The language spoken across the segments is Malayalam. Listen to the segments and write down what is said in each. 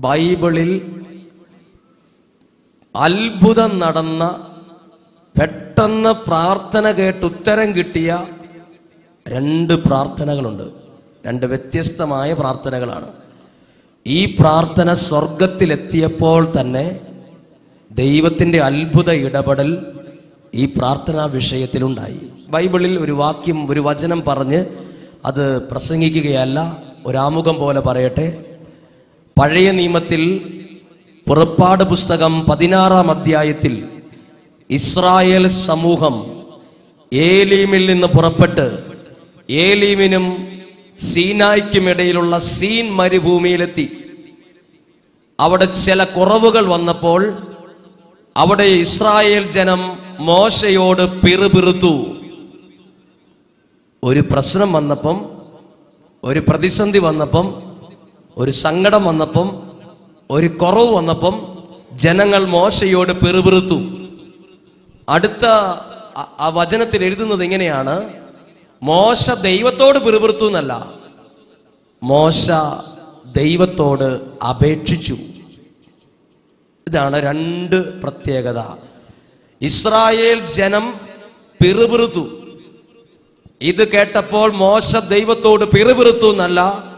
ബൈബിളിൽ അത്ഭുതം നടന്ന പെട്ടെന്ന് പ്രാർത്ഥന കേട്ട് ഉത്തരം കിട്ടിയ രണ്ട് പ്രാർത്ഥനകളുണ്ട്. രണ്ട് വ്യത്യസ്തമായ പ്രാർത്ഥനകളാണ്. ഈ പ്രാർത്ഥന സ്വർഗത്തിലെത്തിയപ്പോൾ തന്നെ ദൈവത്തിന്റെ അത്ഭുത ഇടപെടൽ ഈ പ്രാർത്ഥനാ വിഷയത്തിലുണ്ടായി. ബൈബിളിൽ ഒരു വാക്യം ഒരു വചനം പറഞ്ഞ് അത് പ്രസംഗിക്കുകയല്ല ഒരാമുഖം പോലെ പറയട്ടെ. പഴയ നിയമത്തിൽ പുറപ്പാട് പുസ്തകം പതിനാറാം അധ്യായത്തിൽ ഇസ്രായേൽ സമൂഹം ഏലീമിൽ നിന്ന് പുറപ്പെട്ട് ഏലീമിനും സീനായ്ക്കും ഇടയിലുള്ള സീൻ മരുഭൂമിയിലെത്തി. അവിടെ ചില കുറവുകൾ വന്നപ്പോൾ അവിടെ ഇസ്രായേൽ ജനം മോശയോട് പിറുപിറുത്തു. ഒരു പ്രശ്നം വന്നപ്പം ഒരു പ്രതിസന്ധി വന്നപ്പം ഒരു സങ്കടം വന്നപ്പം ഒരു കുറവ് വന്നപ്പം ജനങ്ങൾ മോശയോട് പെറുപിറുത്തു. അടുത്ത ആ- വചനത്തിൽ എഴുതുന്നത് എങ്ങനെയാണ് മോശ ദൈവത്തോട് പിറുപിറുത്തു എന്നല്ല. മോശ ദൈവത്തോട് അപേക്ഷിച്ചു. ഇതാണ് രണ്ട് പ്രത്യേകത. ഇസ്രായേൽ ജനം പിറുപിറുത്തു. ഇത് കേട്ടപ്പോൾ മോശ ദൈവത്തോട് പിറുപിറുത്തു എന്നല്ല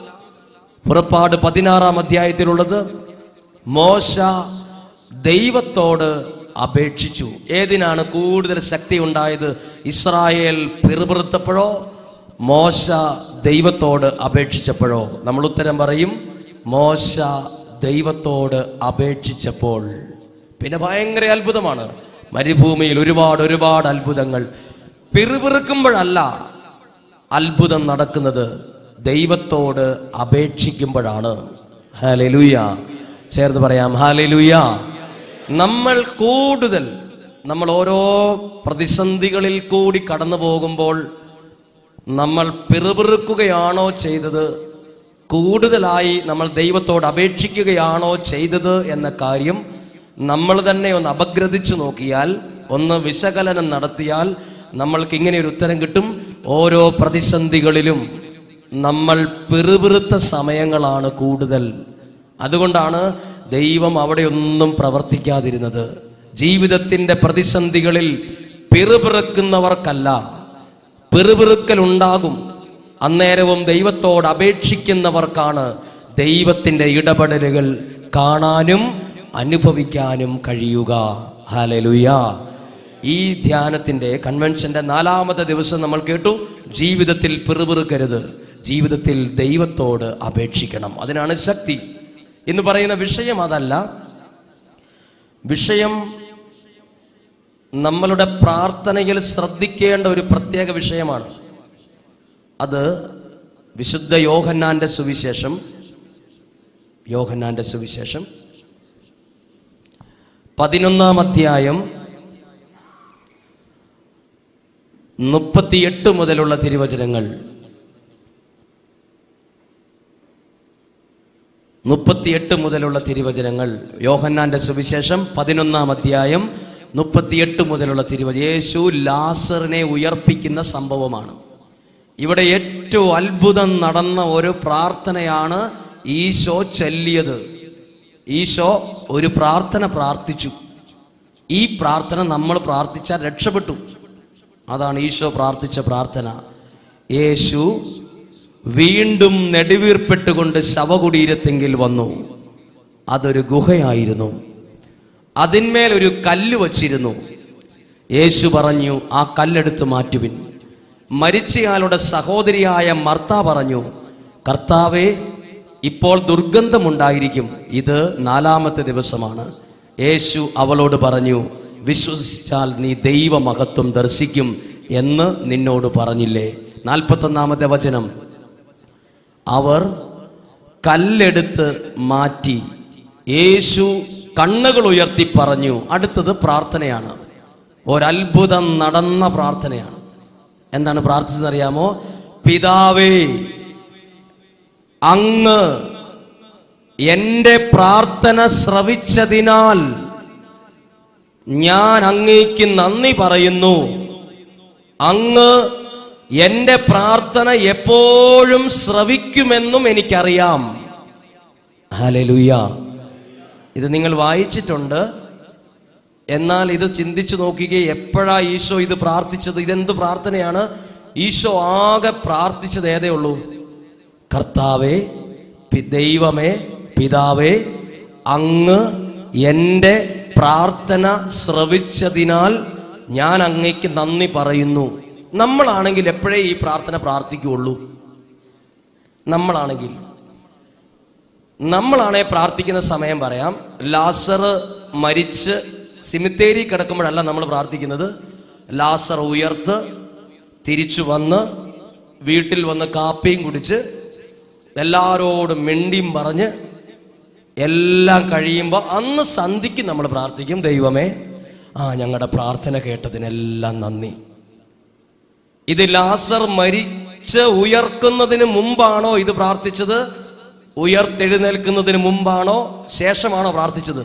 പുറപ്പാട് പതിനാറാം അധ്യായത്തിലുള്ളത് മോശ ദൈവത്തോട് അപേക്ഷിച്ചു. ഏതിനാണ് കൂടുതൽ ശക്തി ഉണ്ടായത്? ഇസ്രായേൽ പിറുപിറുത്തപ്പോഴോ? മോശ ദൈവത്തോട് അപേക്ഷിച്ചപ്പോഴോ? നമ്മൾ ഉത്തരം പറയും മോശ ദൈവത്തോട് അപേക്ഷിച്ചപ്പോൾ. പിന്നെ ഭയങ്കര അത്ഭുതമാണ്. മരുഭൂമിയിൽ ഒരുപാട് ഒരുപാട് അത്ഭുതങ്ങൾ. പിറുപിറുക്കുമ്പോഴല്ല അത്ഭുതം നടക്കുന്നത്. ദൈവത്തോട് അപേക്ഷിക്കുമ്പോഴാണ്. ഹാലലുയ ചേർന്ന് പറയാം ഹാലലുയ നമ്മൾ കൂടുതൽ നമ്മൾ ഓരോ പ്രതിസന്ധികളിൽ കൂടി കടന്നു പോകുമ്പോൾ നമ്മൾ പിറുപിറുക്കുകയാണോ ചെയ്തത്? കൂടുതലായി നമ്മൾ ദൈവത്തോട് അപേക്ഷിക്കുകയാണോ ചെയ്തത് എന്ന കാര്യം നമ്മൾ തന്നെ ഒന്ന് അപഗ്രഥിച്ചു നോക്കിയാൽ ഒന്ന് വിശകലനം നടത്തിയാൽ നമ്മൾക്ക് ഇങ്ങനെ ഒരു ഉത്തരം കിട്ടും. ഓരോ പ്രതിസന്ധികളിലും നമ്മൾ പെറുപിറുത്ത സമയങ്ങളാണ് കൂടുതൽ. അതുകൊണ്ടാണ് ദൈവം അവിടെയൊന്നും പ്രവർത്തിക്കാതിരുന്നത്. ജീവിതത്തിന്റെ പ്രതിസന്ധികളിൽ പെറുപിറുക്കുന്നവർക്കല്ല. പെറുപിറുക്കലുണ്ടാകും. അന്നേരവും ദൈവത്തോട് അപേക്ഷിക്കുന്നവർക്കാണ് ദൈവത്തിന്റെ ഇടപെടലുകൾ കാണാനും അനുഭവിക്കാനും കഴിയുക. ഹലലുയ ഈ ധ്യാനത്തിന്റെ കൺവെൻഷന്റെ നാലാമത്തെ ദിവസം നമ്മൾ കേട്ടു. ജീവിതത്തിൽ പിറുപിറുക്കരുത്. ജീവിതത്തിൽ ദൈവത്തോട് അപേക്ഷിക്കണം. അതിനാണ് ശക്തി. എന്ന് പറയുന്ന വിഷയം അതല്ല. വിഷയം നമ്മളുടെ പ്രാർത്ഥനയിൽ ശ്രദ്ധിക്കേണ്ട ഒരു പ്രത്യേക വിഷയമാണ്. അത് വിശുദ്ധ യോഹന്നാന്റെ സുവിശേഷം. യോഹന്നാന്റെ സുവിശേഷം. പതിനൊന്നാം അധ്യായം മുപ്പത്തിയെട്ട് മുതലുള്ള തിരുവചനങ്ങൾ. മുപ്പത്തിയെട്ട് മുതലുള്ള തിരുവചനങ്ങൾ. യോഹന്നാന്റെ സുവിശേഷം പതിനൊന്നാം അധ്യായം മുപ്പത്തിയെട്ട് മുതലുള്ള തിരുവചനം. യേശു ലാസറിനെ ഉയർപ്പിക്കുന്ന സംഭവമാണ്. ഇവിടെ ഏറ്റവും അത്ഭുതം നടന്ന ഒരു പ്രാർത്ഥനയാണ് ഈശോ ചൊല്ലിയത്. ഈശോ ഒരു പ്രാർത്ഥന പ്രാർത്ഥിച്ചു. ഈ പ്രാർത്ഥന നമ്മൾ പ്രാർത്ഥിച്ചാൽ രക്ഷപ്പെട്ടു. അതാണ് ഈശോ പ്രാർത്ഥിച്ച പ്രാർത്ഥന. യേശു വീണ്ടും നെടുവീർപ്പെട്ടുകൊണ്ട് ശവകുടീരത്തെങ്കിൽ വന്നു. അതൊരു ഗുഹയായിരുന്നു. അതിന്മേൽ ഒരു കല്ല് വച്ചിരുന്നു. യേശു പറഞ്ഞു ആ കല്ലെടുത്ത് മാറ്റുവിൻ. മരിച്ചയാളുടെ സഹോദരിയായ മർത്ത പറഞ്ഞു കർത്താവേ ഇപ്പോൾ ദുർഗന്ധമുണ്ടായിരിക്കും. ഇത് നാലാമത്തെ ദിവസമാണ്. യേശു അവളോട് പറഞ്ഞു വിശ്വസിച്ചാൽ നീ ദൈവമഹത്വം ദർശിക്കും എന്ന് നിന്നോട് പറഞ്ഞില്ലേ? നാൽപ്പത്തൊന്നാമത്തെ വചനം അവർ കല്ലെടുത്ത് മാറ്റി. യേശു കണ്ണുകൾ ഉയർത്തി പറഞ്ഞു അടുത്തത് പ്രാർത്ഥനയാണ്. ഒരത്ഭുതം നടന്ന പ്രാർത്ഥനയാണ്. എന്താണ് പ്രാർത്ഥിച്ചതറിയാമോ പിതാവേ അങ്ങ് എന്റെ പ്രാർത്ഥന ശ്രവിച്ചതിനാൽ ഞാൻ അങ്ങേക്ക് നന്ദി പറയുന്നു. അങ്ങ് എന്റെ പ്രാർത്ഥന എപ്പോഴും ശ്രവിക്കുമെന്നും എനിക്കറിയാം. ഹലലുയ ഇത് നിങ്ങൾ വായിച്ചിട്ടുണ്ട്. എന്നാൽ ഇത് ചിന്തിച്ചു നോക്കുക എപ്പോഴാ ഈശോ ഇത് പ്രാർത്ഥിച്ചത്? ഇതെന്ത് പ്രാർത്ഥനയാണ്? ഈശോ ആകെ പ്രാർത്ഥിച്ചത് ഏതേ ഉള്ളൂ? കർത്താവേ ദൈവമേ പിതാവേ അങ്ങ് എന്റെ പ്രാർത്ഥന ശ്രവിച്ചതിനാൽ ഞാൻ അങ്ങയ്ക്ക് നന്ദി പറയുന്നു. നമ്മളാണെങ്കിൽ എപ്പോഴേ ഈ പ്രാർത്ഥന പ്രാർത്ഥിക്കുകയുള്ളൂ? നമ്മളാണെങ്കിൽ. നമ്മളാണെ പ്രാർത്ഥിക്കുന്ന സമയം പറയാം. ലാസർ മരിച്ച് സിമിത്തേരി കിടക്കുമ്പോഴല്ല നമ്മൾ പ്രാർത്ഥിക്കുന്നത്. ലാസർ ഉയർത്ത് തിരിച്ചു വന്ന് വീട്ടിൽ വന്ന് കാപ്പിയും കുടിച്ച് എല്ലാവരോടും മിണ്ടിയും പറഞ്ഞ് എല്ലാം കഴിയുമ്പോൾ അന്ന് സന്ധിക്ക് നമ്മൾ പ്രാർത്ഥിക്കും. ദൈവമേ ആ ഞങ്ങളുടെ പ്രാർത്ഥന കേട്ടതിനെല്ലാം നന്ദി. ഇത് ലാസർ മരിച്ച് ഉയർക്കുന്നതിന് മുമ്പാണോ ഇത് പ്രാർത്ഥിച്ചത്? ഉയർത്തെഴുന്നേൽക്കുന്നതിന് മുമ്പാണോ ശേഷമാണോ പ്രാർത്ഥിച്ചത്?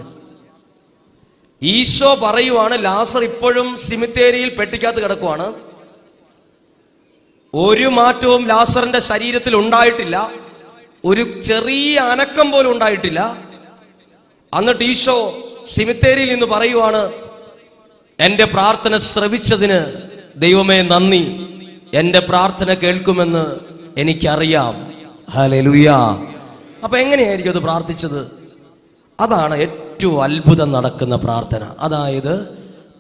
ഈശോ പറയുവാണ് ലാസർ ഇപ്പോഴും സിമിത്തേരിയിൽ പെട്ടിക്കകത്ത് കിടക്കുവാണ്. ഒരു മാറ്റവും ലാസറിന്റെ ശരീരത്തിൽ ഉണ്ടായിട്ടില്ല. ഒരു ചെറിയ അനക്കം പോലും ഉണ്ടായിട്ടില്ല. എന്നിട്ട് ഈശോ സിമിത്തേരിയിൽ നിന്ന് പറയുവാണ് എന്റെ പ്രാർത്ഥന ശ്രവിച്ചതിന് ദൈവമേ നന്ദി. എന്റെ പ്രാർത്ഥന കേൾക്കുമെന്ന് എനിക്കറിയാം. ഹലലുയ അപ്പൊ എങ്ങനെയായിരിക്കും അത് പ്രാർത്ഥിച്ചത്? അതാണ് ഏറ്റവും അത്ഭുതം നടക്കുന്ന പ്രാർത്ഥന. അതായത്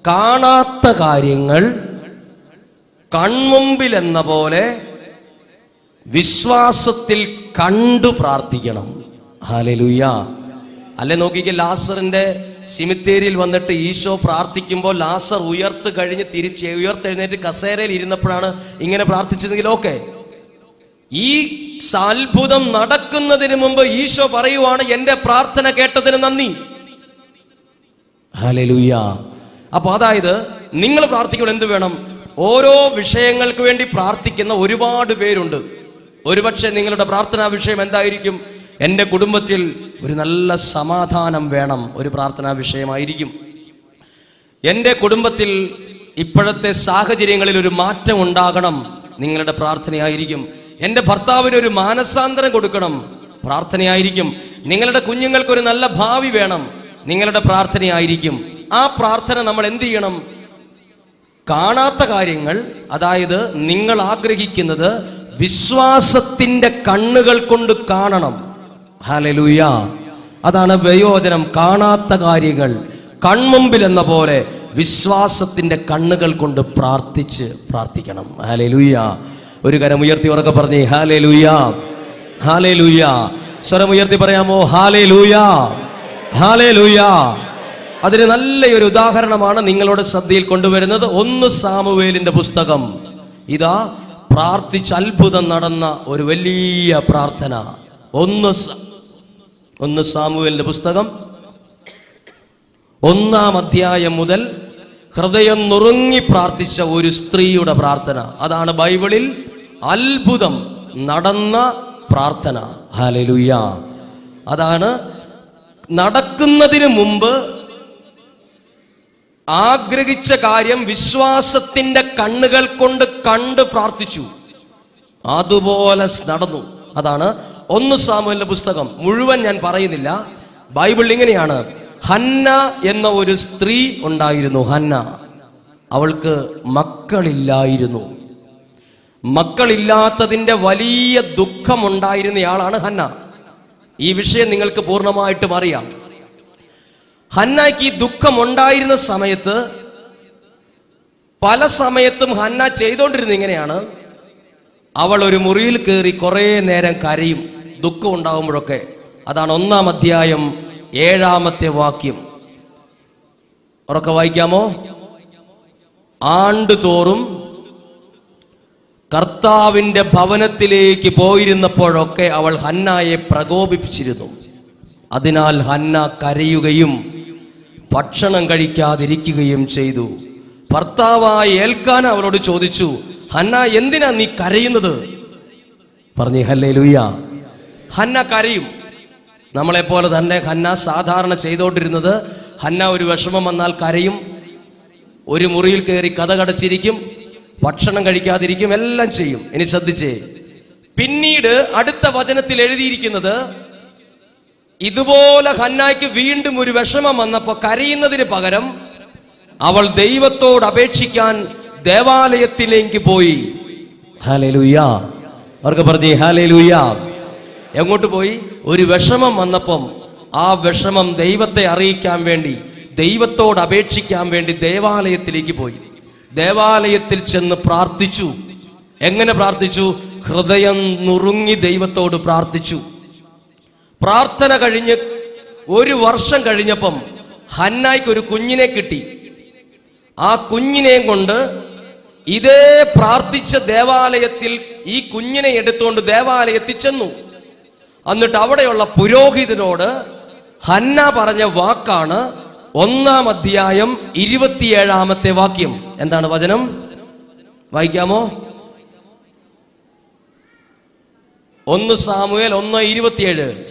കാണാത്ത കാര്യങ്ങൾ കൺമുമ്പിൽ എന്ന പോലെ വിശ്വാസത്തിൽ കണ്ടു പ്രാർത്ഥിക്കണം. ഹലലുയ അല്ലെ നോക്കിക്കേ ലാസറിന്റെ സിമിത്തേരിയിൽ വന്നിട്ട് ഈശോ പ്രാർത്ഥിക്കുമ്പോൾ ലാസർ ഉയർത്ത് കഴിഞ്ഞ് തിരിച്ച് ഉയർത്തെഴുന്നേറ്റ് കസേരയിൽ ഇരുന്നപ്പോഴാണ് ഇങ്ങനെ പ്രാർത്ഥിച്ചതെങ്കിൽ ഓക്കെ. ഈ അത്ഭുതം നടക്കുന്നതിന് മുമ്പ് ഈശോ പറയുവാണ് എന്റെ പ്രാർത്ഥന കേട്ടതിന് നന്ദി. അപ്പൊ അതായത് നിങ്ങൾ പ്രാർത്ഥിക്കുമ്പോൾ എന്ത് വേണം? ഓരോ വിഷയങ്ങൾക്ക് വേണ്ടി പ്രാർത്ഥിക്കുന്ന ഒരുപാട് പേരുണ്ട്. ഒരുപക്ഷെ നിങ്ങളുടെ പ്രാർത്ഥനാ വിഷയം എന്തായിരിക്കും? എന്റെ കുടുംബത്തിൽ ഒരു നല്ല സമാധാനം വേണം ഒരു പ്രാർത്ഥനാ വിഷയമായിരിക്കും. എന്റെ കുടുംബത്തിൽ ഇപ്പോഴത്തെ സാഹചര്യങ്ങളിൽ ഒരു മാറ്റം ഉണ്ടാകണം നിങ്ങളുടെ പ്രാർത്ഥനയായിരിക്കും. എന്റെ ഭർത്താവിന് ഒരു മാനസാന്തരം കൊടുക്കണം പ്രാർത്ഥനയായിരിക്കും. നിങ്ങളുടെ കുഞ്ഞുങ്ങൾക്ക് ഒരു നല്ല ഭാവി വേണം നിങ്ങളുടെ പ്രാർത്ഥനയായിരിക്കും. ആ പ്രാർത്ഥന നമ്മൾ എന്ത് ചെയ്യണം? കാണാത്ത കാര്യങ്ങൾ അതായത് നിങ്ങൾ ആഗ്രഹിക്കുന്നത് വിശ്വാസത്തിന്റെ കണ്ണുകൾ കൊണ്ട് കാണണം. ഹലലുയ. അതാണ് വയോജനം കാണാത്ത കാര്യങ്ങൾ. കൺമുമ്പിൽ എന്ന പോലെ വിശ്വാസത്തിന്റെ കണ്ണുകൾ കൊണ്ട് പ്രാർത്ഥിച്ച് പ്രാർത്ഥിക്കണം. ഹാലലുയ. ഒരു കരം ഉയർത്തി ഉറക്കെ പറഞ്ഞേ ഹാലലുയ ഹാലലുയ. സ്വരം ഉയർത്തി പറയാമോ ഹാലലുയ ഹാലലുയ. അതിന് നല്ലൊരു ഉദാഹരണമാണ് നിങ്ങളുടെ ശ്രദ്ധയിൽ കൊണ്ടുവരുന്നത്. ഒന്ന് സാമുവേലിന്റെ പുസ്തകം. ഇതാ പ്രാർത്ഥിച്ച് അത്ഭുതം നടന്ന ഒരു വലിയ പ്രാർത്ഥന. ഒന്ന് ഒന്ന് സാമുവേലിന്റെ പുസ്തകം. ഒന്നാം അധ്യായം മുതൽ ഹൃദയം നുറുങ്ങി പ്രാർത്ഥിച്ച ഒരു സ്ത്രീയുടെ പ്രാർത്ഥന. അതാണ് ബൈബിളിൽ അത്ഭുതം നടന്ന പ്രാർത്ഥന. ഹാലലുയ അതാണ് നടക്കുന്നതിന് മുമ്പ് ആഗ്രഹിച്ച കാര്യം വിശ്വാസത്തിന്റെ കണ്ണുകൾ കൊണ്ട് കണ്ട് പ്രാർത്ഥിച്ചു. അതുപോലെ നടന്നു. അതാണ് ഒന്ന് സാമുവിന്റെ പുസ്തകം മുഴുവൻ ഞാൻ പറയുന്നില്ല. ബൈബിൾ ഇങ്ങനെയാണ്. ഹന്ന എന്ന ഒരു സ്ത്രീ ഉണ്ടായിരുന്നു ഹന്ന. അവൾക്ക് മക്കളില്ലായിരുന്നു. മക്കളില്ലാത്തതിന്റെ വലിയ ദുഃഖമുണ്ടായിരുന്നയാളാണ് ഹന്ന. ഈ വിഷയം നിങ്ങൾക്ക് പൂർണമായിട്ടും അറിയാം. ഹന്നയ്ക്ക് ഈ ദുഃഖം ഉണ്ടായിരുന്ന സമയത്ത് പല സമയത്തും ഹന്ന ചെയ്തുകൊണ്ടിരുന്നത് ഇങ്ങനെയാണ്. അവൾ ഒരു മുറിയിൽ കയറി കുറേ നേരം കരയും. ദുഃഖം ഉണ്ടാകുമ്പോഴൊക്കെ അതാണ് ഒന്നാം അധ്യായം ഏഴാമത്തെ വാക്യം. ഉറക്കെ വായിക്കാമോ? ആണ്ടുതോറും കർത്താവിന്റെ ഭവനത്തിലേക്ക് പോയിരുന്നപ്പോഴൊക്കെ അവൾ ഹന്നായെ പ്രകോപിപ്പിച്ചിരുന്നു. അതിനാൽ ഹന്ന കരയുകയും ഭക്ഷണം കഴിക്കാതിരിക്കുകയും ചെയ്തു. ഭർത്താവായി ഏൽക്കാൻ അവളോട് ചോദിച്ചു ഹന്ന എന്തിനാ നീ കരയുന്നത്? പറഞ്ഞു ഹല്ലേ ലുയ്യ ഹന്ന കരയും നമ്മളെപ്പോലെ തന്നെ ഹന്ന സാധാരണ ചെയ്തുകൊണ്ടിരുന്നത് ഹന്ന ഒരു വിഷമം വന്നാൽ കരയും ഒരു മുറിയിൽ കയറി കഥ കടച്ചിരിക്കും ഭക്ഷണം കഴിക്കാതിരിക്കും എല്ലാം ചെയ്യും. ഇനി ശ്രദ്ധിച്ചേ. പിന്നീട് അടുത്ത വചനത്തിൽ എഴുതിയിരിക്കുന്നത് ഇതുപോലെ ഹന്നായ്ക്ക് വീണ്ടും ഒരു വിഷമം വന്നപ്പോ കരയുന്നതിന് പകരം അവൾ ദൈവത്തോട് അപേക്ഷിക്കാൻ ദേവാലയത്തിലേക്ക് പോയി. ഹാലേ ഹാലേലൂയ അവർക്ക് പറഞ്ഞേ ഹാലേലൂയ എങ്ങോട്ട് പോയി? ഒരു വിഷമം വന്നപ്പം ആ വിഷമം ദൈവത്തെ അറിയിക്കാൻ വേണ്ടി ദൈവത്തോട് അപേക്ഷിക്കാൻ വേണ്ടി ദേവാലയത്തിലേക്ക് പോയി. ദേവാലയത്തിൽ ചെന്ന് പ്രാർത്ഥിച്ചു. എങ്ങനെ പ്രാർത്ഥിച്ചു? ഹൃദയം നുറുങ്ങി ദൈവത്തോട് പ്രാർത്ഥിച്ചു. പ്രാർത്ഥന കഴിഞ്ഞ് ഒരു വർഷം കഴിഞ്ഞപ്പം ഹന്നായിക്ക് ഒരു കുഞ്ഞിനെ കിട്ടി. ആ കുഞ്ഞിനെയും കൊണ്ട് ഇതേ പ്രാർത്ഥിച്ച ദേവാലയത്തിൽ ഈ കുഞ്ഞിനെ എടുത്തുകൊണ്ട് ദേവാലയത്തിൽ ചെന്നു. എന്നിട്ട് അവിടെയുള്ള പുരോഹിതനോട് ഹന്ന പറഞ്ഞ വാക്കാണ് ഒന്നാം അധ്യായം ഇരുപത്തിയേഴാമത്തെ വാക്യം. എന്താണ് വചനം? വായിക്കാമോ? ഒന്ന് സാമുവേൽ ഒന്ന് ഇരുപത്തിയേഴ്.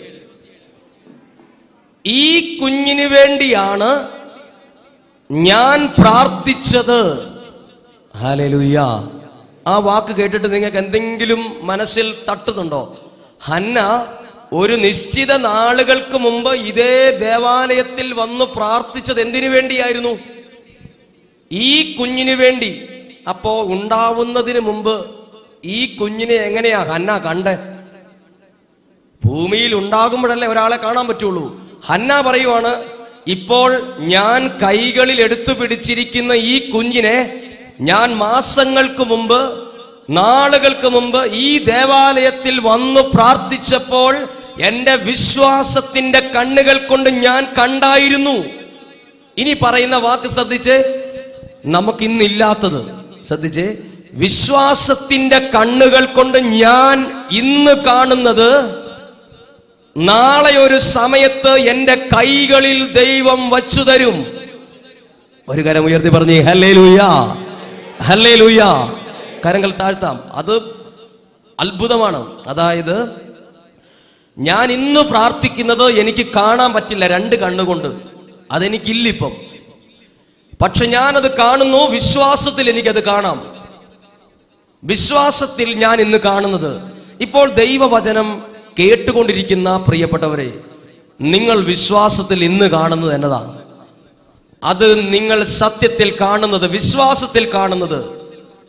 ഈ കുഞ്ഞിനു വേണ്ടിയാണ് ഞാൻ പ്രാർത്ഥിച്ചത്. ഹാലലുയ്യ ആ വാക്ക് കേട്ടിട്ട് നിങ്ങൾക്ക് എന്തെങ്കിലും മനസ്സിൽ തട്ടുന്നുണ്ടോ? ഹന്ന ഒരു നിശ്ചിത നാളുകൾക്ക് മുമ്പ് ഇതേ ദേവാലയത്തിൽ വന്ന് പ്രാർത്ഥിച്ചത് എന്തിനു വേണ്ടിയായിരുന്നു? ഈ കുഞ്ഞിനു വേണ്ടി. അപ്പോ ഉണ്ടാവുന്നതിന് മുമ്പ് ഈ കുഞ്ഞിനെ എങ്ങനെയാ ഹന്ന കണ്ടേ? ഭൂമിയിൽ ഉണ്ടാകുമ്പോഴല്ലേ ഒരാളെ കാണാൻ പറ്റുള്ളൂ. ഹന്ന പറയുവാണ് ഇപ്പോൾ ഞാൻ കൈകളിൽ എടുത്തു പിടിച്ചിരിക്കുന്ന ഈ കുഞ്ഞിനെ ഞാൻ മാസങ്ങൾക്ക് മുമ്പ് നാളുകൾക്ക് മുമ്പ് ഈ ദേവാലയത്തിൽ വന്നു പ്രാർത്ഥിച്ചപ്പോൾ എന്റെ വിശ്വാസത്തിന്റെ കണ്ണുകൾ കൊണ്ട് ഞാൻ കണ്ടായിരുന്നു. ഇനി പറയുന്ന വാക്ക് ശ്രദ്ധിച്ച് നമുക്ക് ഇന്നില്ലാത്തത് ശ്രദ്ധിച്ച് വിശ്വാസത്തിന്റെ കണ്ണുകൾ കൊണ്ട് ഞാൻ ഇന്ന് കാണുന്നത് നാളെ ഒരു സമയത്ത് എന്റെ കൈകളിൽ ദൈവം വച്ചു തരും. ഒരു കരം ഉയർത്തി പറഞ്ഞേ ഹല്ലേ ലൂയാ ഹല്ലേ ലൂയാ കരങ്ങൾ താഴ്ത്താം. അത് അത്ഭുതമാണ്. അതായത് ഞാൻ ഇന്ന് പ്രാർത്ഥിക്കുന്നത് എനിക്ക് കാണാൻ പറ്റില്ല രണ്ട് കണ്ണുകൊണ്ട്. അതെനിക്കില്ലിപ്പം. പക്ഷെ ഞാനത് കാണുന്നു വിശ്വാസത്തിൽ എനിക്കത് കാണാം. വിശ്വാസത്തിൽ ഞാൻ ഇന്ന് കാണുന്നത്. ഇപ്പോൾ ദൈവവചനം കേട്ടുകൊണ്ടിരിക്കുന്ന പ്രിയപ്പെട്ടവരെ നിങ്ങൾ വിശ്വാസത്തിൽ ഇന്ന് കാണുന്നത് എന്നതാണ്. അത് നിങ്ങൾ സത്യത്തിൽ കാണുന്നത് വിശ്വാസത്തിൽ കാണുന്നത്.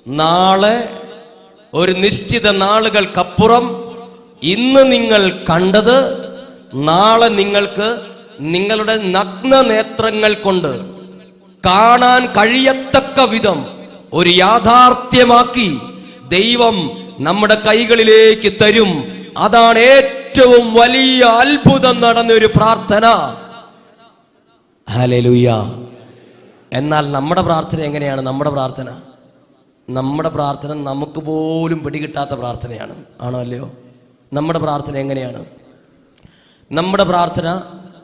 നാളെ ഒരു നിശ്ചിത നാളുകൾക്കപ്പുറം ഇന്ന് നിങ്ങൾ കണ്ടത് നാളെ നിങ്ങൾക്ക് നിങ്ങളുടെ നഗ്ന നേത്രങ്ങൾ കൊണ്ട് കാണാൻ കഴിയത്തക്ക വിധം ഒരു യാഥാർത്ഥ്യമാക്കി ദൈവം നമ്മുടെ കൈകളിലേക്ക് തരും. അതാണ് ഏറ്റവും വലിയ അത്ഭുതം നടന്നൊരു പ്രാർത്ഥന. ഹല്ലേലൂയ. എന്നാൽ നമ്മുടെ പ്രാർത്ഥന എങ്ങനെയാണ്? നമ്മുടെ പ്രാർത്ഥന. നമ്മുടെ പ്രാർത്ഥന നമുക്ക് പോലും പിടികിട്ടാത്ത പ്രാർത്ഥനയാണ്. ആണോ അല്ലയോ? നമ്മുടെ പ്രാർത്ഥന എങ്ങനെയാണ്? നമ്മുടെ പ്രാർത്ഥന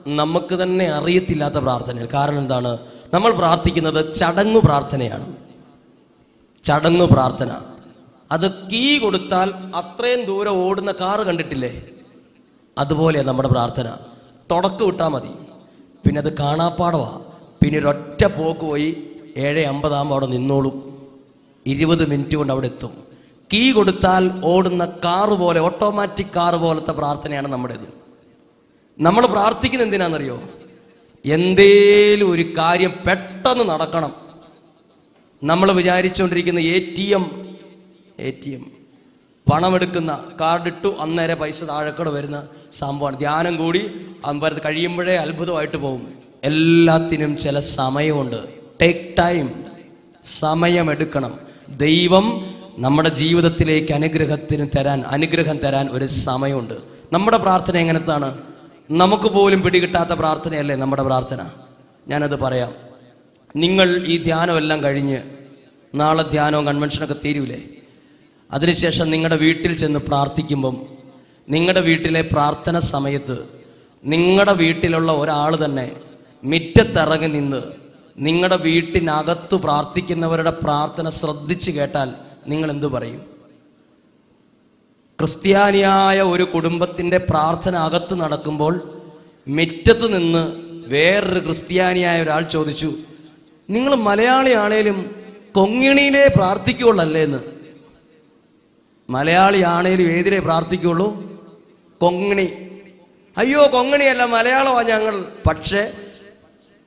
നമുക്ക് തന്നെ അറിയത്തില്ലാത്ത പ്രാർത്ഥനയാണ്. കാരണം എന്താണ്? നമ്മൾ പ്രാർത്ഥിക്കുന്നത് ചടങ്ങു പ്രാർത്ഥനയാണ്. ചടങ്ങു പ്രാർത്ഥന. അത് കീ കൊടുത്താൽ അത്രയും ദൂരം ഓടുന്ന കാറ് കണ്ടിട്ടില്ലേ? അതുപോലെയാണ് നമ്മുടെ പ്രാർത്ഥന. തുടക്കം വിട്ടാൽ മതി. പിന്നെ അത് കാണാപ്പാടവാ. പിന്നെ ഒരൊറ്റ പോക്ക് പോയി ഏഴ് അമ്പതാകുമ്പോൾ അവിടെ നിന്നോളും. ഇരുപത് മിനിറ്റ് കൊണ്ട് അവിടെ എത്തും. കീ കൊടുത്താൽ ഓടുന്ന കാറ് പോലെ ഓട്ടോമാറ്റിക് കാറ് പോലത്തെ പ്രാർത്ഥനയാണ് നമ്മുടേത് നമ്മൾ പ്രാർത്ഥിക്കുന്നത് എന്തിനാണെന്നറിയോ? എന്തേലും ഒരു കാര്യം പെട്ടെന്ന് നടക്കണം. നമ്മൾ വിചാരിച്ചുകൊണ്ടിരിക്കുന്ന A T M A T M പണമെടുക്കുന്ന card ഇട്ടു അന്നേരം പൈസ താഴെക്കട വരുന്ന സംഭവമാണ്. ധ്യാനം കൂടി അമ്പലത്ത് കഴിയുമ്പോഴേ അത്ഭുതമായിട്ട് പോകും. എല്ലാത്തിനും ചില സമയമുണ്ട്. ടേക്ക് ടൈം സമയമെടുക്കണം. ദൈവം നമ്മുടെ ജീവിതത്തിലേക്ക് അനുഗ്രഹത്തിന് തരാൻ അനുഗ്രഹം തരാൻ ഒരു സമയമുണ്ട്. നമ്മുടെ പ്രാർത്ഥന എങ്ങനത്താണ്? നമുക്ക് പോലും പിടികിട്ടാത്ത പ്രാർത്ഥനയല്ലേ നമ്മുടെ പ്രാർത്ഥന? ഞാനത് പറയാം. നിങ്ങൾ ഈ ധ്യാനമെല്ലാം കഴിഞ്ഞ് നാളെ ധ്യാനവും കൺവെൻഷനൊക്കെ തീരൂലേ? അതിനുശേഷം നിങ്ങളുടെ വീട്ടിൽ ചെന്ന് പ്രാർത്ഥിക്കുമ്പം നിങ്ങളുടെ വീട്ടിലെ പ്രാർത്ഥന സമയത്ത് നിങ്ങളുടെ വീട്ടിലുള്ള ഒരാൾ തന്നെ മിറ്റത്തിറങ്ങി നിന്ന് നിങ്ങളുടെ വീട്ടിനകത്ത് പ്രാർത്ഥിക്കുന്നവരുടെ പ്രാർത്ഥന ശ്രദ്ധിച്ചു കേട്ടാൽ നിങ്ങൾ എന്തു പറയും? ക്രിസ്ത്യാനിയായ ഒരു കുടുംബത്തിന്റെ പ്രാർത്ഥന അകത്ത് നടക്കുമ്പോൾ മിറ്റത്ത് നിന്ന് വേറൊരു ക്രിസ്ത്യാനിയായ ഒരാൾ ചോദിച്ചു നിങ്ങൾ മലയാളിയാണേലും കൊങ്ങിണിയിലേ പ്രാർത്ഥിക്കുകയുള്ളല്ലേ എന്ന്? മലയാളി ആണേലും ഏതിലേ പ്രാർത്ഥിക്കുള്ളൂ കൊങ്ങിണി. അയ്യോ കൊങ്ങിണിയല്ല മലയാളമാണ് ഞങ്ങൾ. പക്ഷേ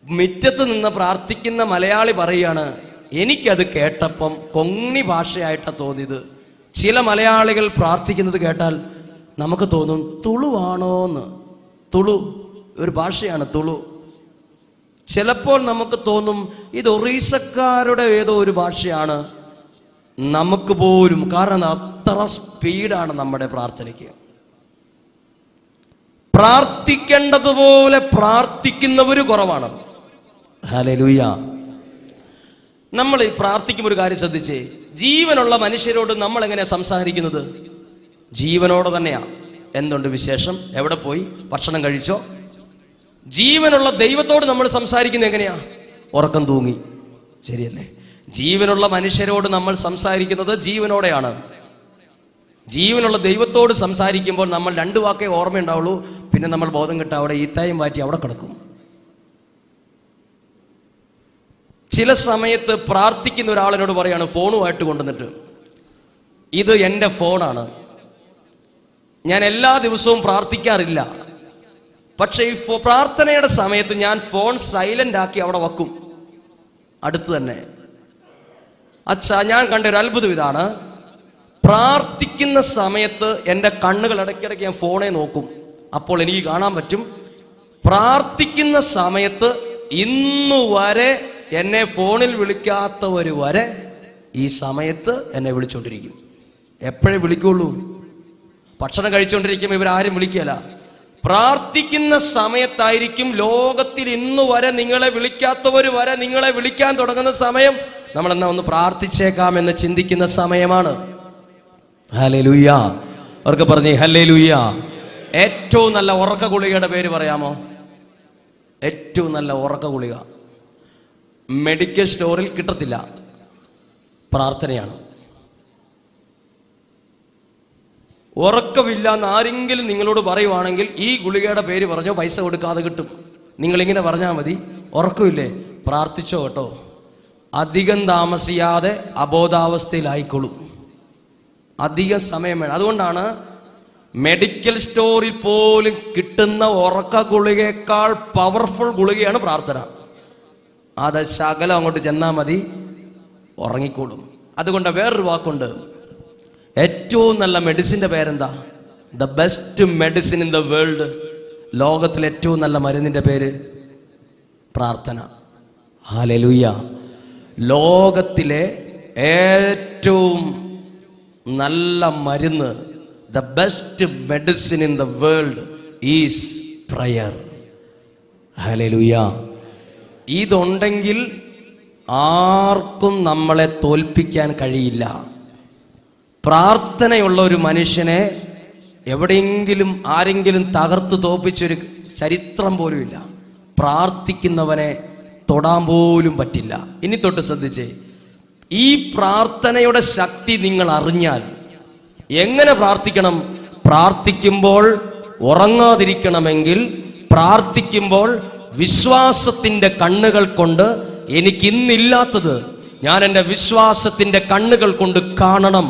മുറ്റത്ത് നിന്ന് പ്രാർത്ഥിക്കുന്ന മലയാളി പറയാണ് എനിക്കത് കേട്ടപ്പം കൊങ്ങി ഭാഷയായിട്ടാണ് തോന്നിയത്. ചില മലയാളികൾ പ്രാർത്ഥിക്കുന്നത് കേട്ടാൽ നമുക്ക് തോന്നും തുളുവാണോന്ന്. തുളു ഒരു ഭാഷയാണ് തുളു. ചിലപ്പോൾ നമുക്ക് തോന്നും ഇത് ഒറീസക്കാരുടെ ഏതോ ഒരു ഭാഷയാണ്. നമുക്ക് പോലും കാരണം അത്ര സ്പീഡാണ് നമ്മുടെ പ്രാർത്ഥനയ്ക്ക്. പ്രാർത്ഥിക്കേണ്ടതുപോലെ പ്രാർത്ഥിക്കുന്നവര് കുറവാണ്. നമ്മൾ ഈ പ്രാർത്ഥിക്കുമ്പോൾ ഒരു കാര്യം ശ്രദ്ധിച്ചേ. ജീവനുള്ള മനുഷ്യരോട് നമ്മൾ എങ്ങനെയാണ് സംസാരിക്കുന്നത്? ജീവനോടെ തന്നെയാ. എന്തുണ്ട് വിശേഷം? എവിടെ പോയി? ഭക്ഷണം കഴിച്ചോ? ജീവനുള്ള ദൈവത്തോട് നമ്മൾ സംസാരിക്കുന്നത് എങ്ങനെയാ? ഉറക്കം തൂങ്ങി. ശരിയല്ലേ? ജീവനുള്ള മനുഷ്യരോട് നമ്മൾ സംസാരിക്കുന്നത് ജീവനോടെയാണ്. ജീവനുള്ള ദൈവത്തോട് സംസാരിക്കുമ്പോൾ നമ്മൾ രണ്ട് വാക്കേ ഓർമ്മയുണ്ടാവുള്ളൂ. പിന്നെ നമ്മൾ ബോധം കിട്ട അവിടെ ഈത്തായും മാറ്റി അവിടെ കിടക്കും. ചില സമയത്ത് പ്രാർത്ഥിക്കുന്ന ഒരാളിനോട് പറയാണ് ഫോണുമായിട്ട് കൊണ്ടുവന്നിട്ട്. ഇത് എന്റെ ഫോണാണ്. ഞാൻ എല്ലാ ദിവസവും പ്രാർത്ഥിക്കാറില്ല. പക്ഷേ ഈ പ്രാർത്ഥനയുടെ സമയത്ത് ഞാൻ ഫോൺ സൈലന്റ് ആക്കി അവിടെ വെക്കും. അടുത്ത് തന്നെ. അച്ഛാ ഞാൻ കണ്ട ഒരു അത്ഭുതം ഇതാണ്. പ്രാർത്ഥിക്കുന്ന സമയത്ത് എന്റെ കണ്ണുകൾ ഇടയ്ക്കിടയ്ക്ക് ഞാൻ ഫോണെ നോക്കും. അപ്പോൾ എനിക്ക് കാണാൻ പറ്റും. പ്രാർത്ഥിക്കുന്ന സമയത്ത് ഇന്നു വരെ എന്നെ ഫോണിൽ വിളിക്കാത്തവർ വരെ ഈ സമയത്ത് എന്നെ വിളിച്ചുകൊണ്ടിരിക്കും എപ്പോഴേ വിളിക്കുള്ളൂ? ഭക്ഷണം കഴിച്ചുകൊണ്ടിരിക്കുമ്പോൾ ഇവരാരും വിളിക്കുകയല്ല. പ്രാർത്ഥിക്കുന്ന സമയത്തായിരിക്കും ലോകത്തിൽ ഇന്നു വരെ നിങ്ങളെ വിളിക്കാത്തവർ വരെ നിങ്ങളെ വിളിക്കാൻ തുടങ്ങുന്ന സമയം. നമ്മൾ എന്നാ ഒന്ന് പ്രാർത്ഥിച്ചേക്കാം എന്ന് ചിന്തിക്കുന്ന സമയമാണ്. ഹലേ ലുയ്യ അവർക്ക് പറഞ്ഞു ഹലേ ലുയ്യ ഏറ്റവും നല്ല ഉറക്ക ഗുളികയുടെ പേര് പറയാമോ? ഏറ്റവും നല്ല ഉറക്ക ഗുളിക മെഡിക്കൽ സ്റ്റോറിൽ കിട്ടത്തില്ല. പ്രാർത്ഥനയാണ്. ഉറക്കമില്ല എന്ന് ആരെങ്കിലും നിങ്ങളോട് പറയുവാണെങ്കിൽ ഈ ഗുളികയുടെ പേര് പറഞ്ഞോ പൈസ കൊടുക്കാതെ കിട്ടും. നിങ്ങളിങ്ങനെ പറഞ്ഞാൽ മതി. ഉറക്കമില്ലേ? പ്രാർത്ഥിച്ചോ കേട്ടോ. അധികം താമസിയാതെ അബോധാവസ്ഥയിലായിക്കൊള്ളും അധികം സമയം വേണം. അതുകൊണ്ടാണ് മെഡിക്കൽ സ്റ്റോറിൽ പോലും കിട്ടുന്ന ഉറക്ക ഗുളികയേക്കാൾ പവർഫുൾ ഗുളികയാണ് പ്രാർത്ഥന. അത് ശകലം അങ്ങോട്ട് ചെന്നാൽ മതി. ഉറങ്ങിക്കോളും അതുകൊണ്ട് വേറൊരു വാക്കുണ്ട്. ഏറ്റവും നല്ല മെഡിസിന്റെ പേരെന്താ? The best medicine in the world ലോകത്തിലെ ഏറ്റവും നല്ല മരുന്നിന്റെ പേര് പ്രാർത്ഥന. ഹാലലുയ്യ ലോകത്തിലെ ഏറ്റവും നല്ല മരുന്ന് the best medicine in the world is prayer ഹലലുയ്യ ഇതുണ്ടെങ്കിൽ ആർക്കും നമ്മളെ തോൽപ്പിക്കാൻ കഴിയില്ല. പ്രാർത്ഥനയുള്ള ഒരു മനുഷ്യനെ എവിടെയെങ്കിലും ആരെങ്കിലും തകർത്ത് തോപ്പിച്ചൊരു ചരിത്രം പോലുമില്ല. പ്രാർത്ഥിക്കുന്നവനെ തൊടാൻ പോലും പറ്റില്ല. ഇനി തൊട്ട് ശ്രദ്ധിച്ചേ. ഈ പ്രാർത്ഥനയുടെ ശക്തി നിങ്ങൾ അറിഞ്ഞാൽ എങ്ങനെ പ്രാർത്ഥിക്കണം? പ്രാർത്ഥിക്കുമ്പോൾ ഉറങ്ങാതിരിക്കണമെങ്കിൽ പ്രാർത്ഥിക്കുമ്പോൾ വിശ്വാസത്തിന്റെ കണ്ണുകൾ കൊണ്ട് എനിക്ക് ഇന്നില്ലാത്തത് ഞാൻ എന്റെ വിശ്വാസത്തിന്റെ കണ്ണുകൾ കൊണ്ട് കാണണം.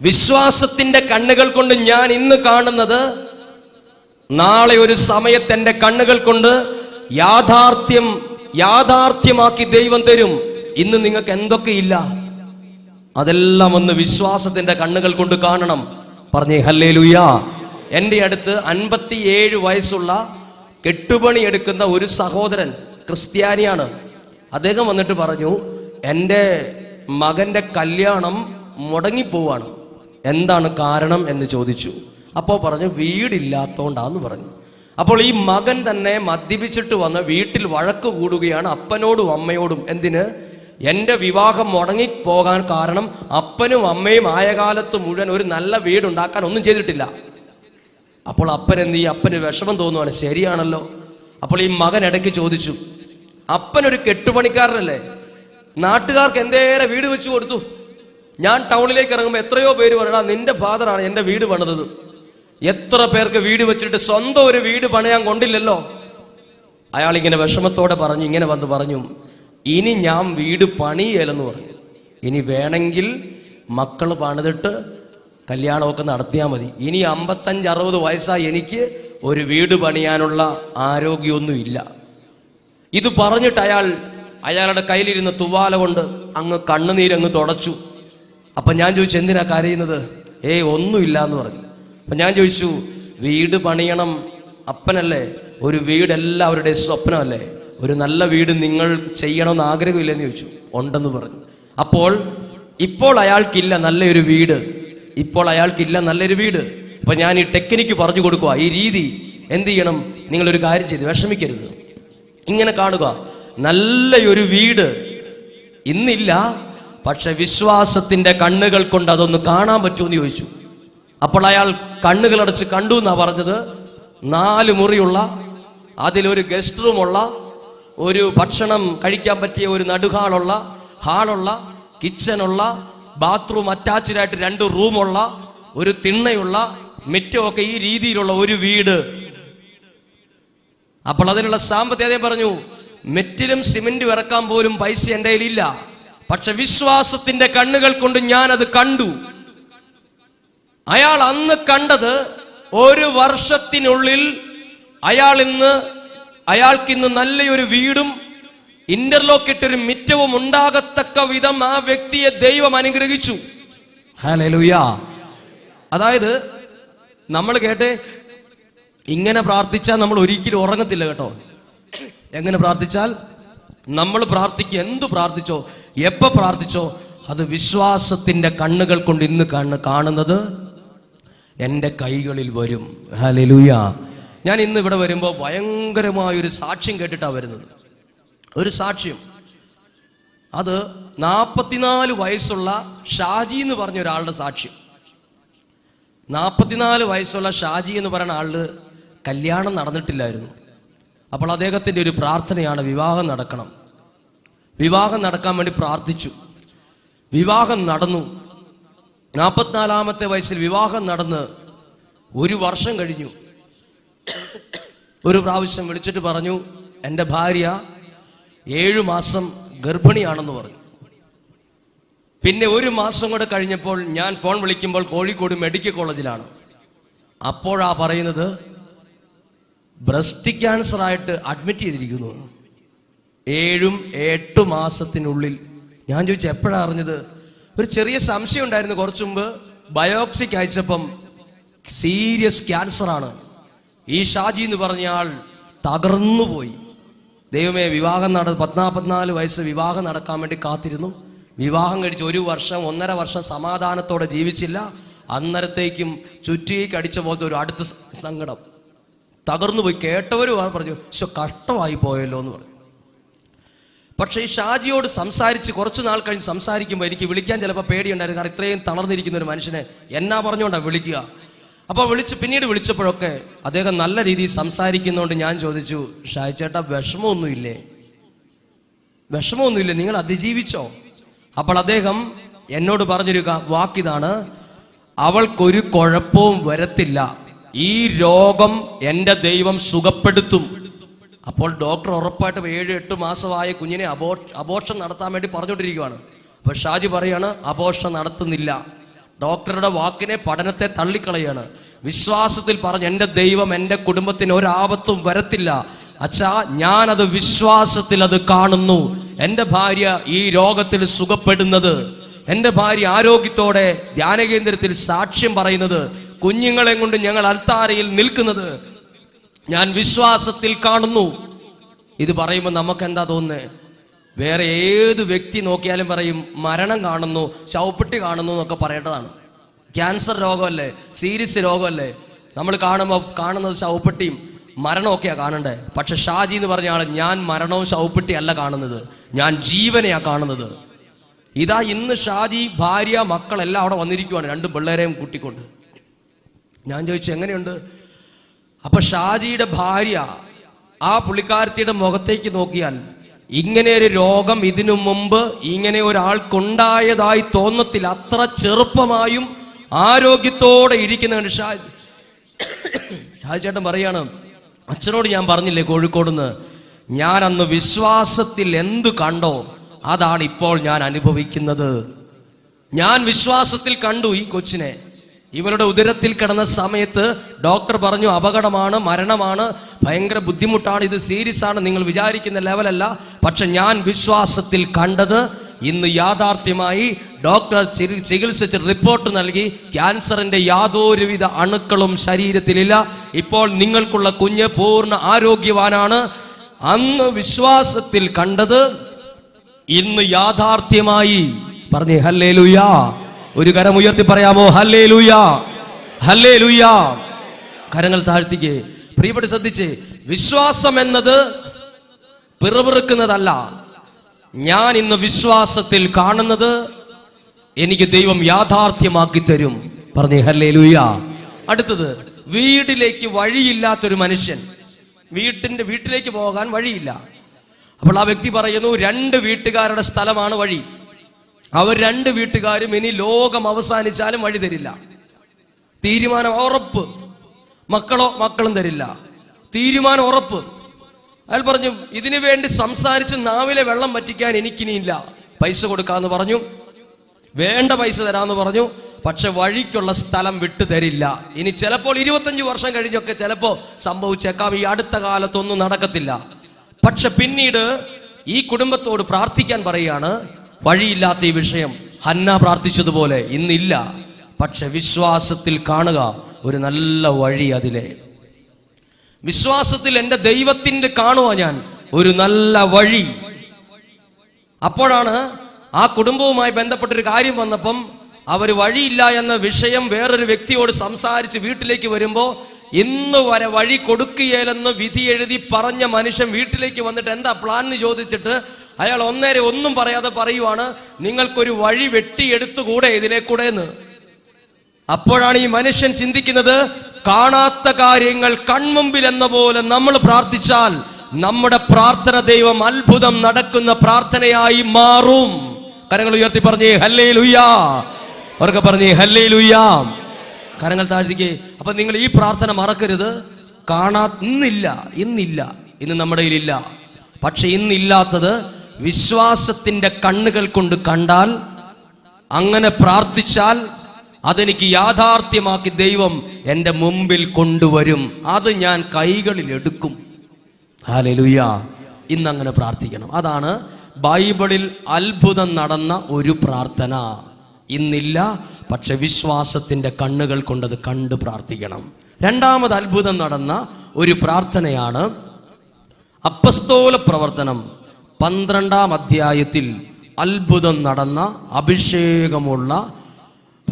വിശ്വാസത്തിന്റെ കണ്ണുകൾ കൊണ്ട് ഞാൻ ഇന്ന് കാണുന്നത് നാളെ ഒരു സമയത്ത് എന്റെ കണ്ണുകൾ കൊണ്ട് യാഥാർത്ഥ്യം യാഥാർത്ഥ്യമാക്കി ദൈവം തരും. ഇന്ന് നിങ്ങൾക്ക് എന്തൊക്കെയില്ല അതെല്ലാം ഒന്ന് വിശ്വാസത്തിന്റെ കണ്ണുകൾ കൊണ്ട് കാണണം. പറഞ്ഞേ ഹല്ലേ ലുയാ എന്റെ അടുത്ത് അൻപത്തിയേഴ് വയസ്സുള്ള കെട്ടുപണി എടുക്കുന്ന ഒരു സഹോദരൻ ക്രിസ്ത്യാനിയാണ്. അദ്ദേഹം വന്നിട്ട് പറഞ്ഞു എന്റെ മകന്റെ കല്യാണം മുടങ്ങിപ്പോവാണ്. എന്താണ് കാരണം? എന്ന് ചോദിച്ചു. അപ്പോൾ പറഞ്ഞു വീടില്ലാത്തോണ്ടാന്ന് പറഞ്ഞു. അപ്പോൾ ഈ മകൻ തന്നെ മദ്യപിച്ചിട്ട് വന്ന് വീട്ടിൽ വഴക്ക് കൂടുകയാണ് അപ്പനോടും അമ്മയോടും. എന്തിന്? എന്റെ വിവാഹം മുടങ്ങിപ്പോകാൻ കാരണം അപ്പനും അമ്മയും ആയ കാലത്ത് മുഴുവൻ ഒരു നല്ല വീടുണ്ടാക്കാൻ ഒന്നും ചെയ്തിട്ടില്ല. അപ്പോൾ അപ്പൻ എന്ത് ഈ അപ്പന് വിഷമം തോന്നുവാണ്. ശരിയാണല്ലോ. അപ്പോൾ ഈ മകൻ ഇടയ്ക്ക് ചോദിച്ചു അപ്പനൊരു കെട്ടുപണിക്കാരനല്ലേ? നാട്ടുകാർക്ക് എന്തേരെ വീട് വെച്ചു കൊടുത്തു? ഞാൻ ടൗണിലേക്ക് ഇറങ്ങുമ്പോൾ എത്രയോ പേര് പറയടാ നിന്റെ ഫാദറാണ് എന്റെ വീട് പണിതത്. എത്ര പേർക്ക് വീട് വെച്ചിട്ട് സ്വന്തം ഒരു വീട് പണയാൻ കൊണ്ടില്ലല്ലോ? അയാൾ ഇങ്ങനെ വിഷമത്തോടെ പറഞ്ഞു ഇങ്ങനെ വന്ന് പറഞ്ഞു ഇനി ഞാൻ വീട് പണിയേലെന്ന് പറഞ്ഞു. ഇനി വേണമെങ്കിൽ മക്കൾ പണിതിട്ട് കല്യാണമൊക്കെ നടത്തിയാൽ മതി. ഇനി അമ്പത്തഞ്ച് അറുപത് വയസ്സായി എനിക്ക് ഒരു വീട് പണിയാനുള്ള ആരോഗ്യമൊന്നും ഇല്ല ഇത് പറഞ്ഞിട്ട് അയാൾ അയാളുടെ കയ്യിലിരുന്ന തുവാല കൊണ്ട് അങ്ങ് കണ്ണുനീരങ്ങ് തുടച്ചു. അപ്പൊ ഞാൻ ചോദിച്ചു എന്തിനാ കരയുന്നത്? ഏ ഒന്നുമില്ല എന്ന് പറഞ്ഞു. അപ്പൊ ഞാൻ ചോദിച്ചു വീട് പണിയണം അപ്പനല്ലേ? ഒരു വീട് എല്ലാവരുടെയും സ്വപ്നമല്ലേ? ഒരു നല്ല വീട് നിങ്ങൾ ചെയ്യണമെന്ന് ആഗ്രഹമില്ലെന്ന് ചോദിച്ചു. ഉണ്ടെന്ന് പറഞ്ഞു. അപ്പോൾ ഇപ്പോൾ അയാൾക്കില്ല നല്ലൊരു വീട്. ഇപ്പോൾ അയാൾക്കില്ല നല്ലൊരു വീട്. അപ്പൊ ഞാൻ ഈ ടെക്നിക്ക് പറഞ്ഞു കൊടുക്കുക ഈ രീതി എന്ത് ചെയ്യണം? നിങ്ങളൊരു കാര്യം ചെയ്ത് വിഷമിക്കരുത്. ഇങ്ങനെ കാണുക നല്ലൊരു വീട് ഇന്നില്ല പക്ഷെ വിശ്വാസത്തിന്റെ കണ്ണുകൾ കൊണ്ട് അതൊന്ന് കാണാൻ പറ്റുമെന്ന് ചോദിച്ചു. അപ്പോൾ അയാൾ കണ്ണുകൾ കണ്ണുകളടച്ച് കണ്ടു എന്നാ പറഞ്ഞത്. നാല് മുറിയുള്ള അതിലൊരു ഗസ്റ്റ് റൂമുള്ള ഒരു ഭക്ഷണം കഴിക്കാൻ പറ്റിയ ഒരു നടുഹാളുള്ള ഹാളുള്ള കിച്ചനുള്ള ബാത്റൂം അറ്റാച്ച്ഡ് ആയിട്ട് രണ്ട് റൂമുള്ള ഒരു തിണ്ണയുള്ള മിറ്റമൊക്കെ ഈ രീതിയിലുള്ള ഒരു വീട്. അപ്പോൾ അതിനുള്ള സാമ്പത്തിക അതേ പറഞ്ഞു മെറ്റിലും സിമെന്റും ഇറക്കാൻ പോലും പൈസ എന്റെ കയ്യിലില്ല. പക്ഷെ വിശ്വാസത്തിന്റെ കണ്ണുകൾ കൊണ്ട് ഞാൻ അത് കണ്ടു. അയാൾ അന്ന് കണ്ടത് ഒരു വർഷത്തിനുള്ളിൽ അയാൾ ഇന്ന് അയാൾക്കിന്ന് നല്ലൊരു വീടും ഇന്റർലോക്ക് ഇട്ടൊരു മിറ്റവും ഉണ്ടാകത്തക്ക വിധം ആ വ്യക്തിയെ ദൈവം അനുഗ്രഹിച്ചു. അതായത് നമ്മൾ കേട്ടെ ഇങ്ങനെ പ്രാർത്ഥിച്ചാൽ നമ്മൾ ഒരിക്കലും ഉറങ്ങത്തില്ല കേട്ടോ. എങ്ങനെ പ്രാർത്ഥിച്ചാൽ നമ്മൾ പ്രാർത്ഥിക്കുക എന്തു പ്രാർത്ഥിച്ചോ എപ്പോ പ്രാർത്ഥിച്ചോ അത് വിശ്വാസത്തിന്റെ കണ്ണുകൾ കൊണ്ട് ഇന്ന് കണ്ണ് കാണുന്നത് എന്റെ കൈകളിൽ വരും. ഹലലുയ ഞാൻ ഇന്ന് ഇവിടെ വരുമ്പോൾ ഭയങ്കരമായ ഒരു സാക്ഷ്യം കേട്ടിട്ടാണ് വരുന്നത്. ഒരു സാക്ഷ്യം. അത് നാൽപ്പത്തിനാല് വയസ്സുള്ള ഷാജി എന്ന് പറഞ്ഞ ഒരാളുടെ സാക്ഷ്യം. നാൽപ്പത്തിനാല് വയസ്സുള്ള ഷാജി എന്ന് പറയുന്ന ആളിന് കല്യാണം നടന്നിട്ടില്ലായിരുന്നു. അപ്പോൾ അദ്ദേഹത്തിന്റെ ഒരു പ്രാർത്ഥനയാണ് വിവാഹം നടക്കണം. വിവാഹം നടക്കാൻ വേണ്ടി പ്രാർത്ഥിച്ചു. വിവാഹം നടന്നു. നാൽപ്പത്തിനാലാമത്തെ വയസ്സിൽ വിവാഹം നടന്ന് ഒരു വർഷം കഴിഞ്ഞു. ഒരു പ്രാവശ്യം വിളിച്ചിട്ട് പറഞ്ഞു എന്റെ ഭാര്യ ഏഴു മാസം ഗർഭിണിയാണെന്ന് പറഞ്ഞു. പിന്നെ ഒരു മാസം കൂടെ കഴിഞ്ഞപ്പോൾ ഞാൻ ഫോൺ വിളിക്കുമ്പോൾ കോഴിക്കോട് മെഡിക്കൽ കോളേജിലാണ്. അപ്പോഴാ പറയുന്നത് ബ്രസ്റ്റ് ക്യാൻസർ ആയിട്ട് അഡ്മിറ്റ് ചെയ്തിരിക്കുന്നു. ഏഴും എട്ട് മാസത്തിനുള്ളിൽ. ഞാൻ ചോദിച്ചു എപ്പോഴാണ് അറിഞ്ഞത്? ഒരു ചെറിയ സംശയം ഉണ്ടായിരുന്നു കുറച്ചു മുമ്പ്. ബയോപ്സിക്ക് അയച്ചപ്പം സീരിയസ് ക്യാൻസർ ആണ് ഈ ഷാജി എന്ന് പറഞ്ഞ ആൾ തകർന്നു പോയി ദൈവമേ വിവാഹം നട പത്നാ പതിനാല് വയസ്സ് വിവാഹം നടക്കാൻ വേണ്ടി കാത്തിരുന്നു. വിവാഹം കഴിച്ച് ഒരു വർഷം ഒന്നര വർഷം സമാധാനത്തോടെ ജീവിച്ചില്ല. അന്നരത്തേക്കും ചുറ്റിയേക്ക് അടിച്ച പോലത്തെ ഒരു അടുത്ത സങ്കടം. തകർന്നു പോയി. കേട്ടവർ പറഞ്ഞു ശോ കഷ്ടമായി പോയല്ലോ എന്ന് പറഞ്ഞു. പക്ഷേ ഈ ഷാജിയോട് സംസാരിച്ച് കുറച്ച് നാൾ കഴിഞ്ഞ് സംസാരിക്കുമ്പോൾ എനിക്ക് വിളിക്കാൻ ചിലപ്പോൾ പേടിയുണ്ടായിരുന്നു. കാരണം ഇത്രയും തളർന്നിരിക്കുന്ന ഒരു മനുഷ്യനെ എന്നാ പറഞ്ഞുകൊണ്ടാണ് വിളിക്കുക? അപ്പോൾ വിളിച്ച് പിന്നീട് വിളിച്ചപ്പോഴൊക്കെ അദ്ദേഹം നല്ല രീതിയിൽ സംസാരിക്കുന്നതുകൊണ്ട് ഞാൻ ചോദിച്ചു ഷാജി ചേട്ടാ വിഷമമൊന്നുമില്ലേ? വിഷമമൊന്നുമില്ലേ? നിങ്ങൾ അതിജീവിച്ചോ? അപ്പോൾ അദ്ദേഹം എന്നോട് പറഞ്ഞൊരു വാക്കിതാണ് അവൾക്കൊരു കുഴപ്പവും വരത്തില്ല. ഈ രോഗം എന്റെ ദൈവം സുഖപ്പെടുത്തും. അപ്പോൾ ഡോക്ടർ ഉറപ്പായിട്ടും ഏഴ് എട്ട് മാസമായ കുഞ്ഞിനെ അബോ അബോർഷൻ നടത്താൻ വേണ്ടി പറഞ്ഞുകൊണ്ടിരിക്കുകയാണ് അപ്പോൾ ഷാജി പറയാണ് അബോർഷൻ നടത്തുന്നില്ല. ഡോക്ടറുടെ വാക്കിനെ പഠനത്തെ തള്ളിക്കളയാണ്. വിശ്വാസത്തിൽ പറഞ്ഞ് എന്റെ ദൈവം എന്റെ കുടുംബത്തിന് ഒരാപത്തും വരത്തില്ല. അച്ഛാ ഞാനത് വിശ്വാസത്തിൽ അത് കാണുന്നു. എന്റെ ഭാര്യ ഈ രോഗത്തിൽ സുഖപ്പെടുന്നത്. എന്റെ ഭാര്യ ആരോഗ്യത്തോടെ ധ്യാനകേന്ദ്രത്തിൽ സാക്ഷ്യം പറയുന്നത്. കുഞ്ഞുങ്ങളെ കൊണ്ട് ഞങ്ങൾ അൽത്താരയിൽ നിൽക്കുന്നത്. ഞാൻ വിശ്വാസത്തിൽ കാണുന്നു. ഇത് പറയുമ്പോൾ നമുക്ക് എന്താ തോന്നുന്നത് വേറെ ഏത് വ്യക്തി നോക്കിയാലും പറയും മരണം കാണുന്നു ശവപ്പെട്ടി കാണുന്നു എന്നൊക്കെ പറയേണ്ടതാണ്. ക്യാൻസർ രോഗമല്ലേ? സീരിയസ് രോഗമല്ലേ? നമ്മൾ കാണുമ്പോൾ കാണുന്നത് ശവപ്പെട്ടിയും മരണമൊക്കെയാണ് കാണണ്ടേ? പക്ഷെ ഷാജി എന്ന് പറഞ്ഞ ഞാൻ മരണവും ശവപ്പെട്ടി അല്ല കാണുന്നത്. ഞാൻ ജീവനെയാ കാണുന്നത്. ഇതാ ഇന്ന് ഷാജി ഭാര്യ മക്കളെല്ലാം അവിടെ വന്നിരിക്കുവാണ് രണ്ട് പിള്ളേരെയും കൂട്ടിക്കൊണ്ട്. ഞാൻ ചോദിച്ചു എങ്ങനെയുണ്ട്? അപ്പൊ ഷാജിയുടെ ഭാര്യ ആ പുള്ളിക്കാരത്തിയുടെ മുഖത്തേക്ക് നോക്കിയാൽ ഇങ്ങനെ ഒരു രോഗം ഇതിനു മുമ്പ് ഇങ്ങനെ ഒരാൾക്കുണ്ടായതായി തോന്നത്തില്ല. അത്ര ചെറുപ്പമായും ആരോഗ്യത്തോടെ ഇരിക്കുന്ന ഷാജി. ഷാജി ചേട്ടൻ പറയാണ് അച്ഛനോട് ഞാൻ പറഞ്ഞില്ലേ കോഴിക്കോടുന്ന്? ഞാൻ അന്ന് വിശ്വാസത്തിൽ എന്തു കണ്ടോ അതാണ് ഇപ്പോൾ ഞാൻ അനുഭവിക്കുന്നത്. ഞാൻ വിശ്വാസത്തിൽ കണ്ടു ഈ കൊച്ചിനെ. ഇവരുടെ ഉദരത്തിൽ കിടന്ന സമയത്ത് ഡോക്ടർ പറഞ്ഞു അപകടമാണ് മരണമാണ് ഭയങ്കര ബുദ്ധിമുട്ടാണ് ഇത് സീരിയസ് ആണ് നിങ്ങൾ വിചാരിക്കുന്ന ലെവലല്ല. പക്ഷെ ഞാൻ വിശ്വാസത്തിൽ കണ്ടത് ഇന്ന് യാഥാർത്ഥ്യമായി ഡോക്ടർ ചികിത്സിച്ച് റിപ്പോർട്ട് നൽകി ക്യാൻസറിന്റെ യാതൊരുവിധ അണുക്കളും ശരീരത്തിലില്ല. ഇപ്പോൾ നിങ്ങൾക്കുള്ള കുഞ്ഞ് പൂർണ ആരോഗ്യവാനാണ്. അന്ന് വിശ്വാസത്തിൽ കണ്ടത് ഇന്ന് യാഥാർത്ഥ്യമായി. പറഞ്ഞേ ഹല്ലേ ലുയാ ഒരു കരം ഉയർത്തി പറയാമോ? ഹല്ലേ ലൂയ ഹല്ലേ ലൂയ കരങ്ങൾ താഴ്ത്തിക്ക്. പ്രിയപ്പെട്ട് ശ്രദ്ധിച്ച് വിശ്വാസം എന്നത് പിറവിറുക്കുന്നതല്ല ഞാൻ ഇന്ന് വിശ്വാസത്തിൽ കാണുന്നത് എനിക്ക് ദൈവം യാഥാർത്ഥ്യമാക്കി തരും. പറഞ്ഞേ ഹല്ലേ ലൂയ അടുത്തത് വീട്ടിലേക്ക് വഴിയില്ലാത്തൊരു മനുഷ്യൻ. വീട്ടിന്റെ വീട്ടിലേക്ക് പോകാൻ വഴിയില്ല. അപ്പോൾ ആ വ്യക്തി പറയുന്നു രണ്ട് വീട്ടുകാരുടെ സ്ഥലമാണ് വഴി. അവർ രണ്ട് വീട്ടുകാരും ഇനി ലോകം അവസാനിച്ചാലും വഴി തരില്ല. തീരുമാനം ഉറപ്പ്. മക്കളോ മക്കളും തരില്ല. തീരുമാനം ഉറപ്പ്. അയാൾ പറഞ്ഞു ഇതിനു വേണ്ടി സംസാരിച്ച് നാവിലെ വെള്ളം പറ്റിക്കാൻ എനിക്കിനിയില്ല. പൈസ കൊടുക്കാന്ന് പറഞ്ഞു. വേണ്ട പൈസ തരാന്ന് പറഞ്ഞു. പക്ഷെ വഴിക്കുള്ള സ്ഥലം വിട്ടു തരില്ല. ഇനി ചിലപ്പോൾ ഇരുപത്തഞ്ച് വർഷം കഴിഞ്ഞൊക്കെ ചിലപ്പോ സംഭവിച്ചേക്കാം. ഈ അടുത്ത കാലത്തൊന്നും നടക്കത്തില്ല. പക്ഷെ പിന്നീട് ഈ കുടുംബത്തോട് പ്രാർത്ഥിക്കാൻ പറയാണ് വഴിയില്ലാത്ത ഈ വിഷയം ഹന്ന പ്രാർത്ഥിച്ചതുപോലെ ഇന്നില്ല. പക്ഷെ വിശ്വാസത്തിൽ കാണുക ഒരു നല്ല വഴി അതിലെ. വിശ്വാസത്തിൽ എന്റെ ദൈവത്തിന്റെ കാണുക ഞാൻ ഒരു നല്ല വഴി. അപ്പോഴാണ് ആ കുടുംബവുമായി ബന്ധപ്പെട്ടൊരു കാര്യം വന്നപ്പം അവർ വഴിയില്ല എന്ന വിഷയം വേറൊരു വ്യക്തിയോട് സംസാരിച്ച് വീട്ടിലേക്ക് വരുമ്പോൾ ഇന്ന് വരെ വഴി കൊടുക്കുകയില്ലെന്ന് വിധി എഴുതി പറഞ്ഞ മനുഷ്യൻ വീട്ടിലേക്ക് വന്നിട്ട് എന്താ പ്ലാൻ ചോദിച്ചിട്ട് അയാൾ ഒന്നേരെ ഒന്നും പറയാതെ പറയുവാണ് നിങ്ങൾക്കൊരു വഴി വെട്ടിയെടുത്തുകൂടെ ഇതിലേക്കൂടെ എന്ന്? അപ്പോഴാണ് ഈ മനുഷ്യൻ ചിന്തിക്കുന്നത് കാണാത്ത കാര്യങ്ങൾ കൺമുമ്പിൽ എന്ന പോലെ നമ്മൾ പ്രാർത്ഥിച്ചാൽ നമ്മുടെ പ്രാർത്ഥന ദൈവം അത്ഭുതം നടക്കുന്ന പ്രാർത്ഥനയായി മാറും. കരങ്ങൾ ഉയർത്തി പറഞ്ഞേ ഹല്ലേ ലുയ്യാ അവർക്ക് പറഞ്ഞേ ഹല്ലേ ലുയ്യാ കരങ്ങൾ താഴ്ത്തിക്കേ അപ്പൊ നിങ്ങൾ ഈ പ്രാർത്ഥന മറക്കരുത്. കാണാ ഇന്നില്ല ഇന്നില്ല ഇന്ന് നമ്മുടെ കയ്യിലില്ല. പക്ഷെ ഇന്നില്ലാത്തത് വിശ്വാസത്തിന്റെ കണ്ണുകൾ കൊണ്ട് കണ്ടാൽ അങ്ങനെ പ്രാർത്ഥിച്ചാൽ അതെനിക്ക് യാഥാർത്ഥ്യമാക്കി ദൈവം എന്റെ മുമ്പിൽ കൊണ്ടുവരും. അത് ഞാൻ കൈകളിൽ എടുക്കും. ഹാലലുയ ഇന്ന് അങ്ങനെ പ്രാർത്ഥിക്കണം. അതാണ് ബൈബിളിൽ അത്ഭുതം നടന്ന ഒരു പ്രാർത്ഥന. ഇന്നില്ല പക്ഷെ വിശ്വാസത്തിന്റെ കണ്ണുകൾ കൊണ്ടത് കണ്ട് പ്രാർത്ഥിക്കണം. രണ്ടാമത് അത്ഭുതം നടന്ന ഒരു പ്രാർത്ഥനയാണ് അപ്പസ്തോല പ്രവർത്തനം. പന്ത്രണ്ടാം അധ്യായത്തിൽ അത്ഭുതം നടന്ന അഭിഷേകമുള്ള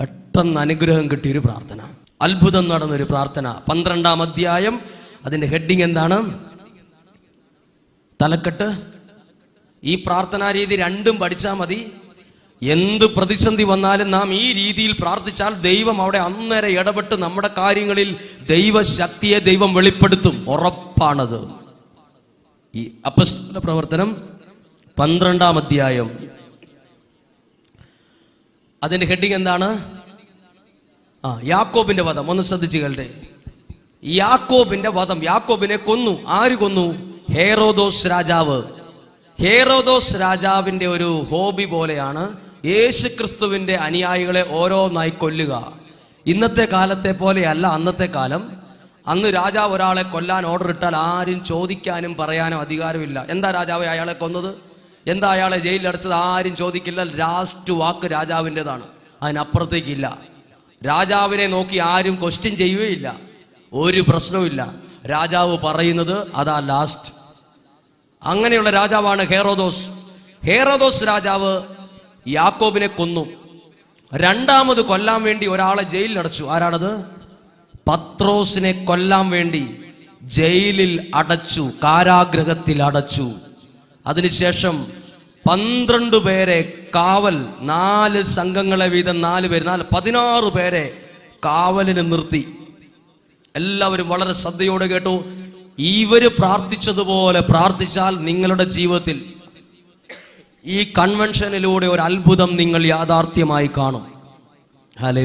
പെട്ടെന്ന് അനുഗ്രഹം കിട്ടിയൊരു പ്രാർത്ഥന. അത്ഭുതം നടന്നൊരു പ്രാർത്ഥന. പന്ത്രണ്ടാം അധ്യായം അതിന്റെ ഹെഡിങ് എന്താണ്? തലക്കെട്ട്. ഈ പ്രാർത്ഥനാ രീതി രണ്ടും പഠിച്ചാൽ മതി. എന്ത് പ്രതിസന്ധി വന്നാലും നാം ഈ രീതിയിൽ പ്രാർത്ഥിച്ചാൽ ദൈവം അവിടെ അന്നേരം ഇടപെട്ട് നമ്മുടെ കാര്യങ്ങളിൽ ദൈവശക്തിയെ ദൈവം വെളിപ്പെടുത്തും. ഉറപ്പാണത്. ഈ അപ്പസ്തോല പ്രവർത്തനം പന്ത്രണ്ടാം അധ്യായം. അതിന്റെ ഹെഡിങ് എന്താണ്? ആ യാക്കോബിന്റെ വധം. ഒന്ന് ശ്രദ്ധിച്ചു കേൾട്ടെ. യാക്കോബിന്റെ വധം. യാക്കോബിനെ കൊന്നു. ആര് കൊന്നു? ഹേറോദോസ് രാജാവ്. ഹേറോദോസ് രാജാവിന്റെ ഒരു ഹോബി പോലെയാണ് യേശു ക്രിസ്തുവിന്റെ അനുയായികളെ ഓരോന്നായി കൊല്ലുക. ഇന്നത്തെ കാലത്തെ പോലെയല്ല അന്നത്തെ കാലം അന്ന് രാജാവ് ഒരാളെ കൊല്ലാൻ ഓർഡർ ഇട്ടാൽ ആരും ചോദിക്കാനും പറയാനും അധികാരമില്ല. എന്താ രാജാവ് അയാളെ കൊന്നത്? എന്താ അയാളെ ജയിലിൽ അടച്ചത്? ആരും ചോദിക്കില്ല. ലാസ്റ്റ് വാക്ക് രാജാവിന്റെതാണ്. അതിനപ്പുറത്തേക്കില്ല. രാജാവിനെ നോക്കി ആരും ക്വസ്റ്റ്യൻ ചെയ്യുകയില്ല. ഒരു പ്രശ്നവുമില്ല. രാജാവ് പറയുന്നത് അതാ ലാസ്റ്റ് അങ്ങനെയുള്ള രാജാവാണ് ഹേറോദോസ്. ഹേറോദോസ് രാജാവ് യാക്കോബിനെ കൊന്നു. രണ്ടാമത് കൊല്ലാൻ വേണ്ടി ഒരാളെ ജയിലിൽ അടച്ചു. ആരാണത്? പത്രോസിനെ കൊല്ലാൻ വേണ്ടി ജയിലിൽ അടച്ചു കാരാഗ്രഹത്തിൽ അടച്ചു. അതിനുശേഷം പന്ത്രണ്ട് പേരെ കാവൽ നാല് സംഘങ്ങളെ വീതം നാല് പേര് നാല് പതിനാറ് പേരെ കാവലിന് നിർത്തി. എല്ലാവരും വളരെ ശ്രദ്ധയോടെ കേട്ടു. ഇവർ പ്രാർത്ഥിച്ചതുപോലെ പ്രാർത്ഥിച്ചാൽ നിങ്ങളുടെ ജീവിതത്തിൽ ഈ കൺവെൻഷനിലൂടെ ഒരു അത്ഭുതം നിങ്ങൾ യാഥാർത്ഥ്യമായി കാണും. ഹലേ